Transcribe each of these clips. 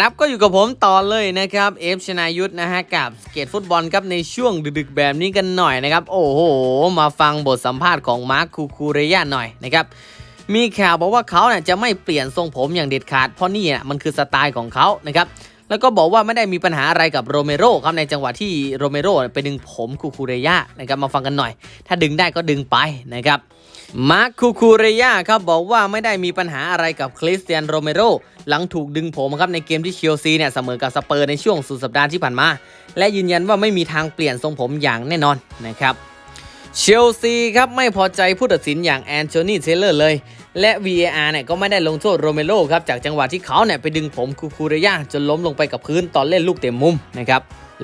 นับก็อยู่กับผมต่อเลยนะครับเอฟชนายุทธนะฮะกับสเกตฟุตบอลครับในช่วงดึกๆแบบนี้กันหน่อยนะครับ โอ้โห มาฟังบทสัมภาษณ์ของมาร์คคูคูเรยาหน่อยนะครับมีข่าวบอกว่าเขาเนี่ยจะไม่เปลี่ยนทรงผมอย่างเด็ดขาด เพราะนี่น่ะมันคือสไตล์ของเขานะครับแล้วก็บอกว่าไม่ได้มีปัญหาอะไรกับโรเมโรครับในจังหวะที่โรเมโรไปดึงผมคูคูเรยานะครับมาฟังกันหน่อย ถ้าดึงได้ก็ดึงไปนะครับ มาร์คคูคูเรียครับบอกว่าไม่ได้มีปัญหาอะไรกับคริสเตียนโรเมโรหลังถูกดึงผมครับในเกมที่เชลซีเนี่ยเสมอกับสเปอร์ในช่วงสุดสัปดาห์ที่ผ่านมา และยืนยันว่าไม่มีทางเปลี่ยนทรงผมอย่างแน่นอนนะครับ เชลซีครับไม่พอใจผู้ตัดสินอย่างแอนโทนีเทเลอร์เลย และ VAR เนี่ยก็ไม่ได้ลงโทษโรเมโรครับจากจังหวะที่เขาเนี่ยไปดึงผมคูคูเรยาจนล้มลงไปกับพื้นตอนเล่นลูกเต็มมุมนะครับ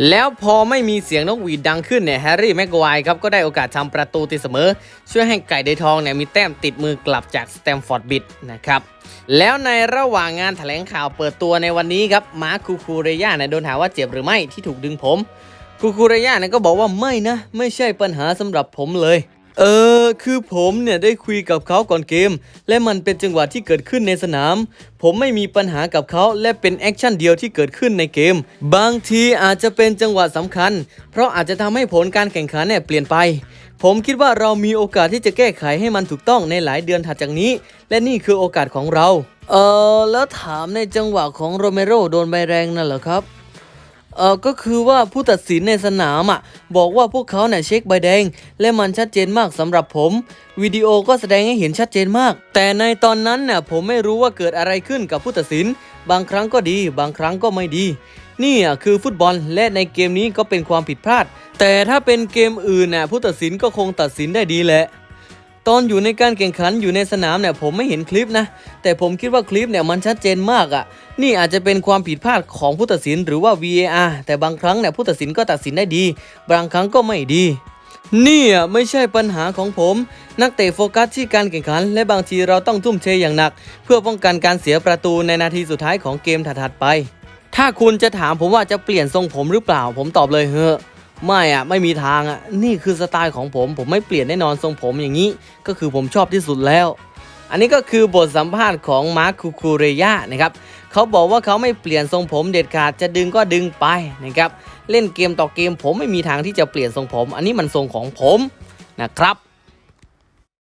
แล้วพอไม่มีเสียงนกหวีดดังขึ้นเนี่ยแฮร์รี่แม็กควายครับก็ได้โอกาสทำประตูตีเสมอ ช่วยให้ไก่ไดทองเนี่ยมีแต้มติดมือกลับจากสแตมฟอร์ดบิดนะครับแล้วในระหว่างงานแถลงข่าวเปิดตัวในวันนี้ครับมาร์คคูคูเรย่าเนี่ยโดนหาว่าเจ็บหรือไม่ที่ถูกดึงผม คูคูเรย่าเนี่ยก็บอกว่าไม่นะ ไม่ใช่ปัญหาสำหรับผมเลย เออ คือผมเนี่ยได้คุยกับเขาก่อนเกม และมันเป็นจังหวะที่เกิดขึ้นในสนาม ผมไม่มีปัญหากับเขาและเป็นแอคชั่นเดียวที่เกิดขึ้นในเกม บางทีอาจจะเป็นจังหวะสำคัญ เพราะอาจจะทำให้ผลการแข่งขันเนี่ยเปลี่ยนไป ผมคิดว่าเรามีโอกาสที่จะแก้ไขให้มันถูกต้องในหลายเดือนถัดจากนี้ และนี่คือโอกาสของเรา เออแล้วถามในจังหวะของโรเมโรโดนใบแรงนั่นเหรอครับ เออก็คือว่าผู้ตัดสินในสนามอะบอกว่าพวกเขาเนี่ยเช็คใบแดง และมันชัดเจนมากสำหรับผมวิดีโอก็แสดงให้เห็นชัดเจนมาก แต่ในตอนนั้นน่ะผมไม่รู้ว่าเกิดอะไรขึ้นกับผู้ตัดสิน บางครั้งก็ดี บางครั้งก็ไม่ดี นี่อะคือฟุตบอลและในเกมนี้ก็เป็นความผิดพลาด แต่ถ้าเป็นเกมอื่นน่ะผู้ตัดสินก็คงตัดสินได้ดีแหละ ตอนอยู่ในการแข่งขันอยู่ในสนามเนี่ยผมไม่เห็นคลิปนะ แต่ผมคิดว่าคลิปเนี่ยมันชัดเจนมากอะ่ะ นี่อาจจะเป็นความผิดพลาดของผู้ตัดสินหรือว่า VAR แต่บางครั้งเนี่ยผู้ตัดสินก็ตัดสินได้ดี บางครั้งก็ไม่ดีนี่ไม่ใช่ปัญหาของผม นักเตะโฟกัสที่การแข่งขัน และบางทีเราต้องทุ่มเทอย่างหนัก เพื่อป้องกันการเสียประตูในนาทีสุดท้ายของเกมถัดๆไป ถ้าคุณจะถามผมว่าจะเปลี่ยนทรงผมหรือเปล่า ผมตอบเลยเฮ้อ ไม่อะไม่มีทางอะนี่คือสไตล์ของผม ผมไม่เปลี่ยนแน่นอนทรงผมอย่างนี้ ก็คือผมชอบที่สุดแล้ว อันนี้ก็คือบทสัมภาษณ์ของมาร์คคูคูเรยานะครับเขาบอกว่าเขาไม่เปลี่ยนทรงผมเด็ดขาดจะดึงก็ดึงไปนะครับเล่นเกมต่อเกมผมไม่มีทางที่จะเปลี่ยนทรงผม อันนี้มันทรงของผมนะครับ